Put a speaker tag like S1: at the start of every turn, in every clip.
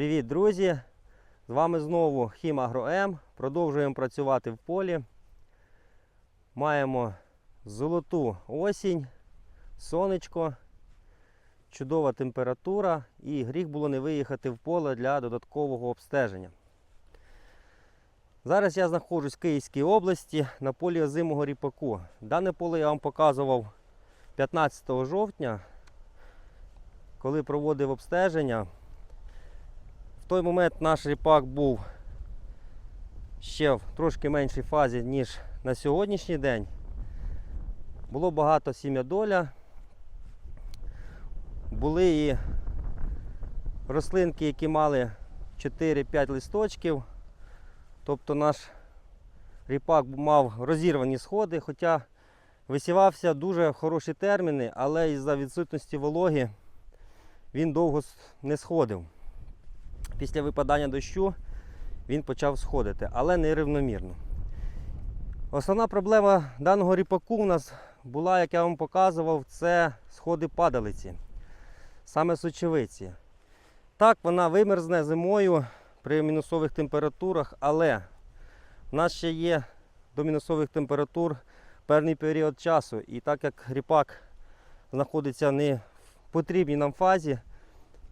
S1: Привіт, друзі! З вами знову Хімагроем. Продовжуємо працювати в полі. Маємо золоту осінь, сонечко, чудова температура і гріх було не виїхати в поле для додаткового обстеження. Зараз я знаходжусь в Київській області на полі озимого ріпаку. Дане поле я вам показував 15 жовтня, коли проводив обстеження. Той момент наш ріпак був ще в трошки меншій фазі, ніж на сьогоднішній день. Було багато сім'ядоля. Були і рослинки, які мали 4-5 листочків. Тобто наш ріпак мав розірвані сходи, хоча висівався дуже хороші терміни, але із-за відсутності вологи він довго не сходив. Після випадання дощу він почав сходити, але не рівномірно. Основна проблема даного ріпаку у нас була, як я вам показував, це сходи падалиці, саме сочевиці. Так, вона вимерзне зимою при мінусових температурах, але в нас ще є до мінусових температур певний період часу. І так як ріпак знаходиться не в потрібній нам фазі,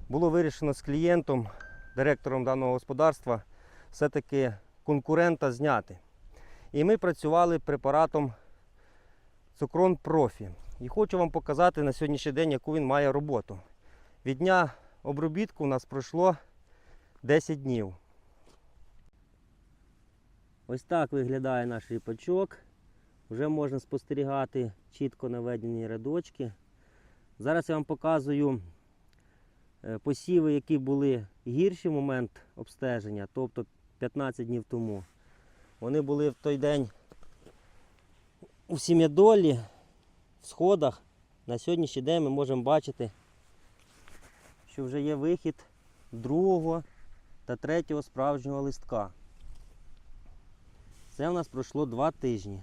S1: було вирішено з клієнтом, директором даного господарства, все-таки конкурента зняти. І ми працювали препаратом Цукрон Профі. І хочу вам показати на сьогоднішній день, яку він має роботу. Від дня обробітку у нас пройшло 10 днів. Ось так виглядає наш ріпачок. Вже можна спостерігати чітко наведені рядочки. Зараз я вам показую посіви, які були гірші в момент обстеження, тобто 15 днів тому. Вони були в той день у сім'ядолі, в сходах. На сьогоднішній день ми можемо бачити, що вже є вихід другого та третього справжнього листка. Це у нас пройшло два тижні.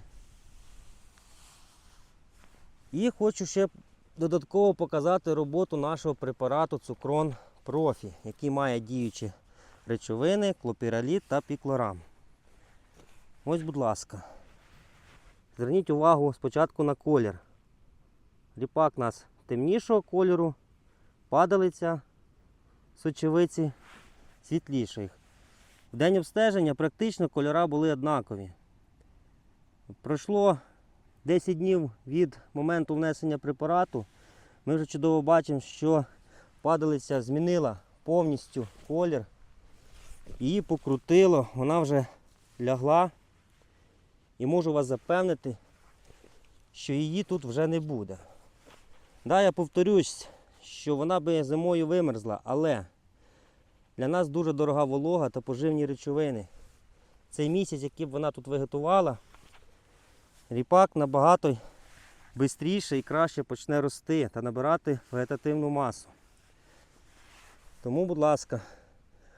S1: І хочу ще додатково показати роботу нашого препарату Цукрон Профі, який має діючі речовини, клопіраліт та піклорам. Ось, будь ласка. Зверніть увагу спочатку на колір. Ріпак у нас темнішого кольору, падалиця сочевиці світліших. В день обстеження практично кольора були однакові. Пройшло 10 днів від моменту внесення препарату. Ми вже чудово бачимо, що падалиця змінила повністю колір. Її покрутило, вона вже лягла. І можу вас запевнити, що її тут вже не буде. Да, я повторюсь, що вона би зимою вимерзла, але для нас дуже дорога волога та поживні речовини. Цей місяць, який б вона тут виготувала, ріпак набагато швидше і краще почне рости та набирати вегетативну масу. Тому, будь ласка,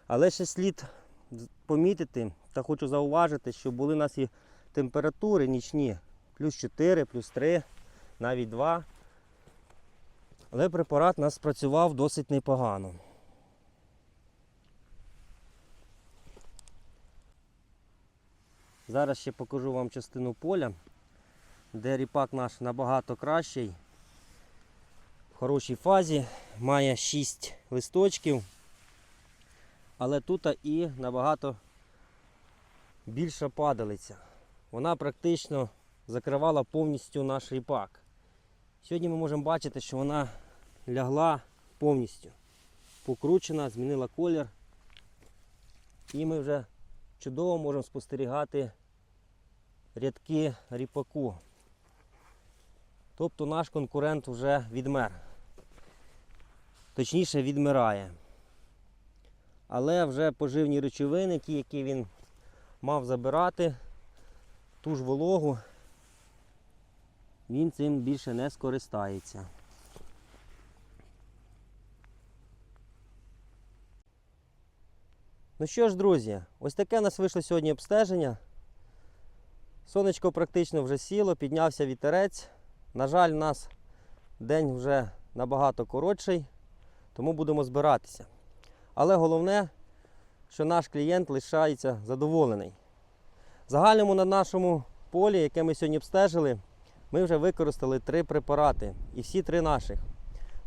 S1: але ще слід помітити та хочу зауважити, що були у нас і температури нічні, плюс 4, плюс 3, навіть 2. Але препарат у нас спрацював досить непогано. Зараз ще покажу вам частину поля, де ріпак наш набагато кращий, в хорошій фазі, має 6 листочків, але тут і набагато більша падалиця. Вона практично закривала повністю наш ріпак. Сьогодні ми можемо бачити, що вона лягла повністю, покручена, змінила колір. І ми вже чудово можемо спостерігати рядки ріпаку. Тобто наш конкурент вже відмер. Точніше відмирає. Але вже поживні речовини, ті, які він мав забирати, ту ж вологу, він цим більше не скористається. Ну що ж, друзі, ось таке у нас вийшло сьогодні обстеження. Сонечко практично вже сіло, піднявся вітерець. На жаль, у нас день вже набагато коротший, тому будемо збиратися. Але головне, що наш клієнт лишається задоволений. В загальному на нашому полі, яке ми сьогодні обстежили, ми вже використали три препарати і всі три наших.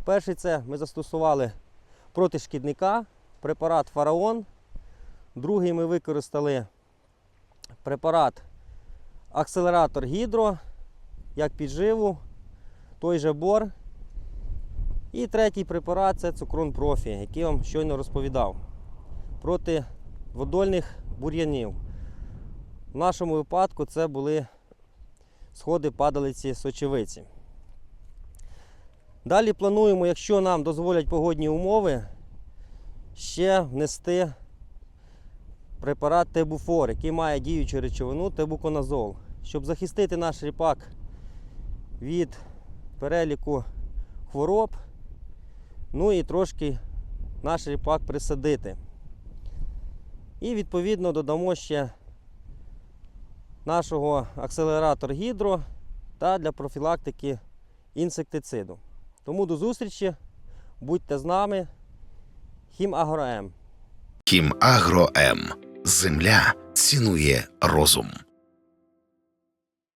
S1: Перший це ми застосували проти шкідника, препарат Фараон. Другий ми використали препарат акселератор гідро, як підживу, той же бор. І третій препарат це цукрон профі, який я вам щойно розповідав. Проти водольних бур'янів. В нашому випадку це були сходи падалиці сочевиці. Далі плануємо, якщо нам дозволять погодні умови, ще внести препарат Тебуфор, який має діючу речовину тебуконазол, щоб захистити наш ріпак від переліку хвороб, ну і трошки наш ріпак присадити. І відповідно додамо ще нашого акселератор гідро та для профілактики інсектициду. Тому до зустрічі, будьте з нами. Хімагроем.
S2: Хімагро М. Земля цінує розум.